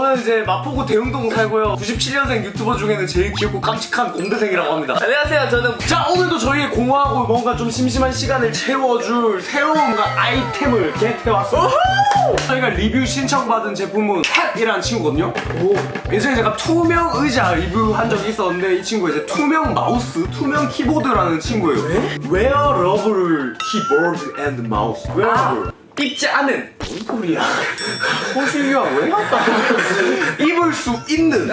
저는 이제 마포구 대흥동 살고요. 97년생 유튜버 중에는 제일 귀엽고 깜찍한 공대생이라고 합니다. 안녕하세요. 저는 자 오늘도 저희의 공허하고 뭔가 좀 심심한 시간을 채워줄 새로운 뭔가 아이템을 겟해왔어요 저희가 리뷰 신청받은 제품은 캡이라는 친구거든요 오. 예전에 제가 투명 의자 리뷰한 적이 있었는데 이 친구가 이제 투명 마우스, 투명 키보드라는 친구예요 웨어러블 키보드 앤드 마우스 웨어러블 입지 않은 뭔 소리야 호시야 왜 갔다 입을 수 있는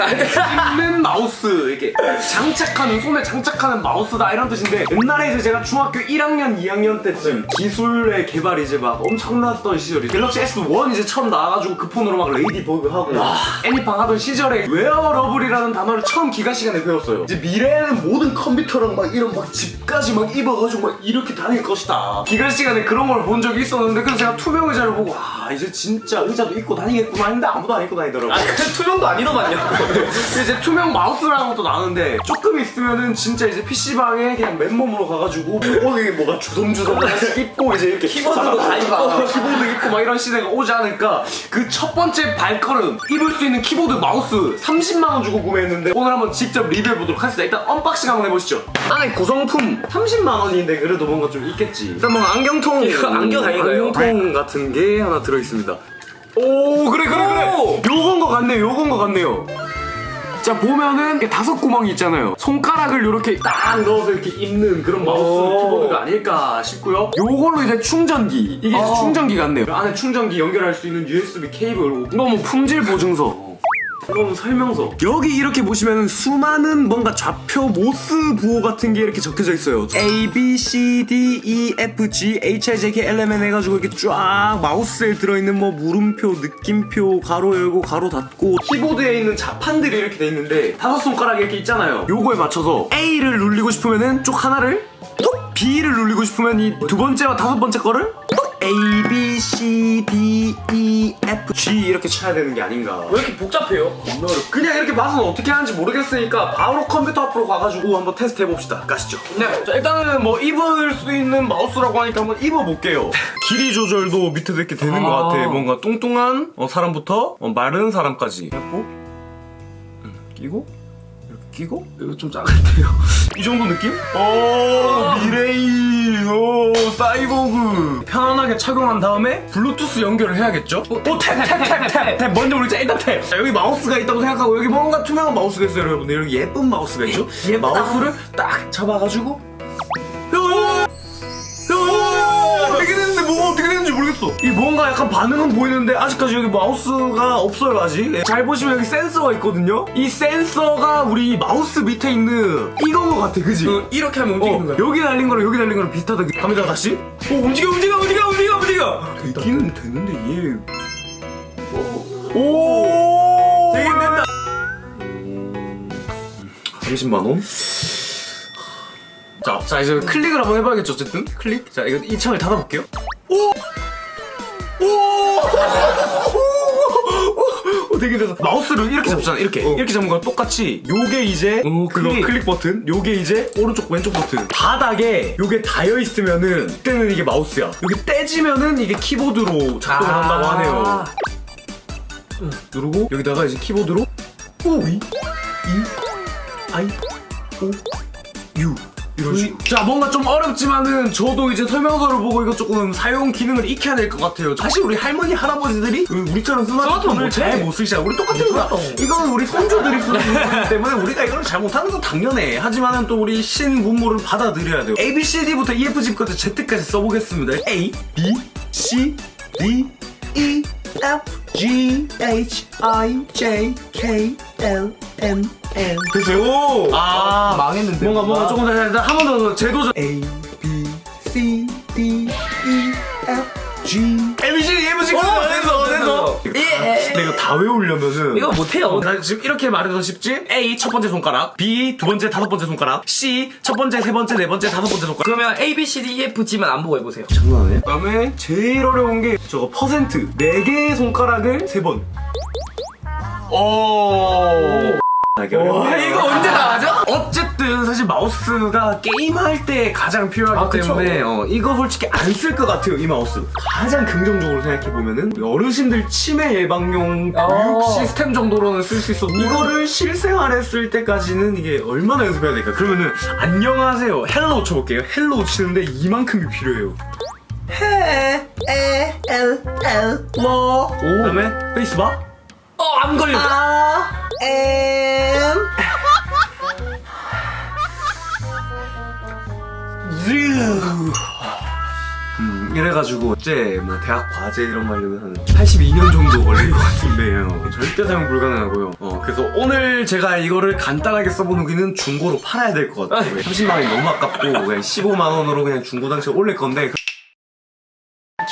입는 마우스 이렇게 장착하는 손에 장착하는 마우스다 이런 뜻인데 옛날에 이제 제가 중학교 1학년 2학년 때쯤 기술의 개발이 이제 막 엄청났던 시절이 갤럭시 S1 이제 처음 나와가지고 그 폰으로 막 레이디버그 하고 애니팡 하던 시절에 웨어러블이라는 단어를 처음 기가 시간에 배웠어요. 이제 미래에는 모든 컴퓨터랑 막 이런 막 집까지 막 입어가지고 막 이렇게 다닐 것이다. 기가 시간에 그런 걸 본 적이 있었는데 그래서 제가 투명 의자를 보고 아 이제 진짜 의자도 입고 다니겠구나 했는데 아무도 안 입고 다니더라고요. 아, 투명도 아니 더만요. 이제 투명 마우스라는 것도 나는데 조금 있으면은 진짜 이제 PC방에 그냥 맨몸으로 가가지고 어디 뭐가 주섬주섬 하나씩 입고 이제 이렇게 키보드도 다 입고. 어, 키보드 입고 막 이런 시대가 오지 않을까 그 첫 번째 발걸음 입을 수 있는 키보드 마우스 30만원 주고 구매했는데 오늘 한번 직접 리뷰해보도록 하겠습니다 일단 언박싱 한번 해보시죠 안에 구성품 30만원인데 그래도 뭔가 좀 있겠지 일단 뭔가 안경통 안경 아닌가요? 안경통 같은 게 하나 들어있습니다 오 그래 그래 그래. 오! 요건 거 같네요 요건 거 같네요. 자 보면은 이렇게 다섯 구멍이 있잖아요. 손가락을 이렇게 딱 넣어서 이렇게 입는 그런 마우스 오. 키보드가 아닐까 싶고요. 요걸로 이제 충전기. 이게 어. 충전기 같네요. 안에 충전기 연결할 수 있는 USB 케이블. 이거 뭐 품질 보증서 이거는 설명서. 여기 이렇게 보시면은 수많은 뭔가 좌표 모스 부호 같은 게 이렇게 적혀져 있어요. A, B, C, D, E, F, G, H, I, J, K, L, M, N 해가지고 이렇게 쫙 마우스에 들어있는 뭐 물음표, 느낌표, 가로 열고 가로 닫고 키보드에 있는 자판들이 이렇게 돼 있는데 다섯 손가락이 이렇게 있잖아요. 요거에 맞춰서 A를 누르고 싶으면은 쪽 하나를 톡! B를 누르고 싶으면 이 두 번째와 다섯 번째 거를 톡 A, B, C, D, E, F, G 이렇게 쳐야 되는 게 아닌가 왜 이렇게 복잡해요? 그냥 이렇게 봐서는 어떻게 하는지 모르겠으니까 바로 컴퓨터 앞으로 가가지고 한번 테스트 해봅시다. 가시죠. 네. 자, 일단은 뭐 입을 수 있는 마우스라고 하니까 한번 입어볼게요. 길이 조절도 밑에도 이렇게 되는 것 아. 같아. 뭔가 뚱뚱한 어, 사람부터 어, 마른 사람까지. 해고 음, 끼고 끼고 이거 좀 작은데요. 이 정도 느낌? 오 미레이 오 사이보그 편안하게 착용한 다음에 블루투스 연결을 해야겠죠? 오탭탭탭탭탭 먼저 우리 일단 탭 자, 여기 마우스가 있다고 생각하고 여기 뭔가 투명한 마우스가 있어요 여러분들 여기 예쁜 마우스가 있죠? 예쁘다. 마우스를 딱 잡아가지고 뭔가 약간 반응은 보이는데 아직까지 여기 마우스가 없어요 아직. 예, 잘 보시면 여기 센서가 있거든요? 이 센서가 우리 마우스 밑에 있는 이건 것 같아 그지? 그, 이렇게 하면 움직이는 어, 거야. 여기 달린 거랑 여기 달린 거랑 비슷하다 갑니다 다시? 오 움직여 움직여 움직여 움직여 움직여! 되기는 되는데 얘. 오, 되긴 된다. 30만원? 자, 자 이제 클릭을 한번 해봐야겠죠 어쨌든? 클릭? 자 이거 이 창을 닫아볼게요 되게 돼서 마우스를 이렇게 잡잖아 이렇게. 이렇게 잡는 거랑 똑같이. 요게 이제 오, 그거 클릭. 클릭 버튼? 요게 이제 오른쪽 왼쪽 버튼. 바닥에 요게 닿여 있으면은 그때는 이게 마우스야. 여기 떼지면은 이게 키보드로 작동을 아. 한다고 하네요. 누르고 여기다가 이제 키보드로 오 이, 이 아이 오 유 이런 식. 자 뭔가 좀 어렵지만은 저도 이제 설명서를 보고 이거 조금 사용 기능을 익혀야 될 것 같아요. 사실 우리 할머니 할아버지들이 우리처럼 스마트폰을 스마트폰 잘. 못 쓰시잖아. 우리 똑같은 거야. 못하죠. 이거는 우리 손주들이 쓰는 거기 때문에 우리가 이걸 잘 못하는 건 당연해. 하지만은 또 우리 신문물을 받아들여야 돼요. A B C D부터 E F G부터 Z까지 써보겠습니다. A B C D E F G H I J K L M N. 됐어요. 아, 망했는데. 뭔가 뭔가 조금 더 한 번 더 제도전. A B C D E F G. A B 다 외우려면은 이거 못해요. 나 지금 이렇게 말해서 쉽지? A 첫 번째 손가락. B 두 번째 다섯 번째 손가락. C 첫 번째 세 번째 네 번째 다섯 번째 손가락. 그러면 A, B, C, D, E, F, G만 안 보고 해보세요. 장난해? 그다음에 제일 어려운 게 저거 퍼센트. 네 개의 손가락을 세 번. 오. 와 이거 사실 마우스가 게임할 때 가장 필요하기 아, 그쵸. 때문에 어, 이거 솔직히 안 쓸 것 같아요 이 마우스. 가장 긍정적으로 생각해 보면은 어르신들 치매 예방용 교육 어. 시스템 정도로는 쓸 수 있어 이거를 실생활에 쓸 때까지는 이게 얼마나 연습해야 될까? 그러면은 안녕하세요. 헬로우 쳐볼게요. 헬로우 치는데 이만큼이 필요해요. 헬로우 그다음에 페이스바? 어 안 걸린다. 음, 이래가지고 어째 뭐 대학 과제 이런 거 하려면 한 82년 정도 걸릴 것 같은데요. 절대 사용 불가능하고요. 어, 그래서 오늘 제가 이거를 간단하게 써본 후기는 중고로 팔아야 될 것 같아요. 30만 원이 너무 아깝고 그냥 15만 원으로 그냥 중고 당시에 올릴 건데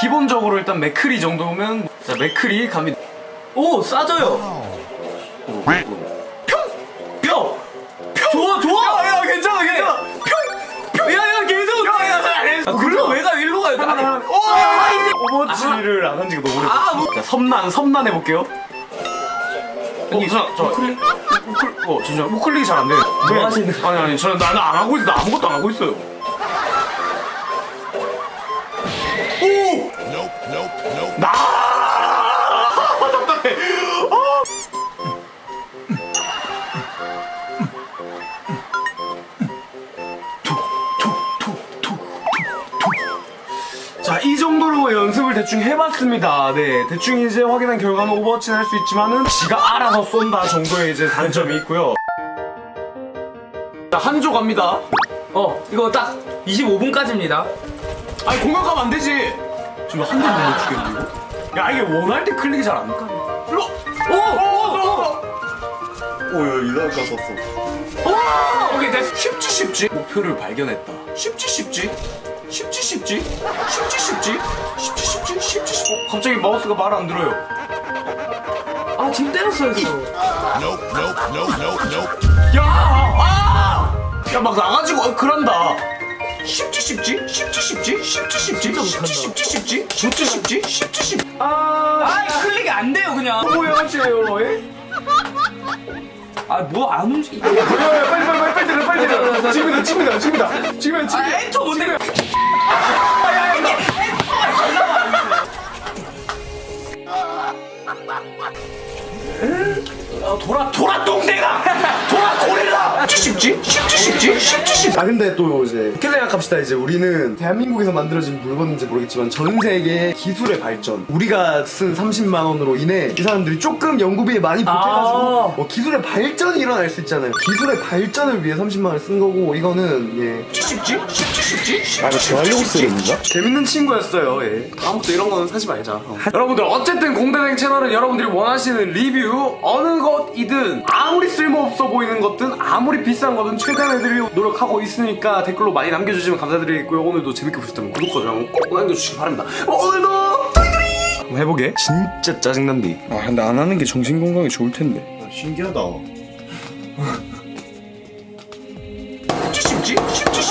기본적으로 일단 맥크리 정도면 자 맥크리 갑니다. 오 싸져요. 뼈! 오버워치를 안 한 지가 너무 오래 아, 뭐- 자 섬난 섬난 해볼게요. 아니 저 저. 우클릭? 우클, 어, 진짜 우클릭이 잘 안 돼. 뭐 하시는 아니, 아니, 저는 나는 안 하고 있어. 나 아무것도 안 하고 있어요. 오! 나! 자, 이 정도로 연습을 대충 해봤습니다. 네, 대충 이제 확인한 결과는 오버워치는 할 수 있지만은 지가 알아서 쏜다 정도의 이제 단점이 있고요. 자, 한조 갑니다. 어 이거 딱 25분까지입니다. 아니 공격 가면 안 되지. 지금 한 대도 못 죽겠는데 이거? 야 이게 원할 때 클릭이 잘 안 가. 일로. 오! 오! 오! 오, 야, 이상한 거 썼어. 오! 오케이 됐어. 쉽지 쉽지. 목표를 발견했다. 쉽지 쉽지. 쉽지 쉽지. 쉽지 쉽지. 쉽지 쉽지. 쉽지 쉽지. 어, 갑자기 마우스가 말 안 들어요. 아 지금 때렸어요 저. Nope, nope, nope, nope, nope. 야! 아! 야막 나가지고 어, 그런다. 쉽지 쉽지. 쉽지 쉽지. 쉽지 쉽지. 쉽지 쉽지 쉽지. 쉽지 쉽지. 쉽지 쉽지. 아. 아 클릭이 안 돼요 그냥. 뭐야 쟤요? 예? 아 뭐 안 움직여. 빨리 빨리 빨리 빨리 빨리 들어 빨리 들어. 지금이다 지금이다 지금이다. 지금이다 지금 아 엔터 뭔데? 아, 돌아 돌아 똥대가! 돌아 고릴라 쉽지? 쉽지 쉽지? 쉽지 쉽지. 아 근데 또 이제 이렇게 생각합시다. 이제 우리는 대한민국에서 만들어진 물건인지 모르겠지만 전 세계 기술의 발전. 우리가 쓴 30만 원으로 인해 이 사람들이 조금 연구비에 많이 보태가지고 아. 뭐 기술의 발전이 일어날 수 있잖아요. 기술의 발전을 위해 30만 원을 쓴 거고 이거는 예. 쉽지 쉽지? 쉽지 아, 이거 쓰는 건가? 재밌는 친구였어요. 예. 다음부터 이런 거는 사지 말자. 어. 여러분들 어쨌든 공대생 채널은 여러분들이 원하시는 리뷰 어느 것이든 아무리 쓸모없어 보이는 것든 아무리 비싼 거든 최대한 해드리려고 노력하고 있으니까 댓글로 많이 남겨주시면 감사드리겠고요. 오늘도 재밌게 보셨다면 구독과 좋아요 꼭 남겨주시기 바랍니다. 오늘도 한번 해보게. 진짜 짜증난디 아 근데 안 하는 게 정신 건강에 좋을 텐데. 신기하다. 쉽지 쉽지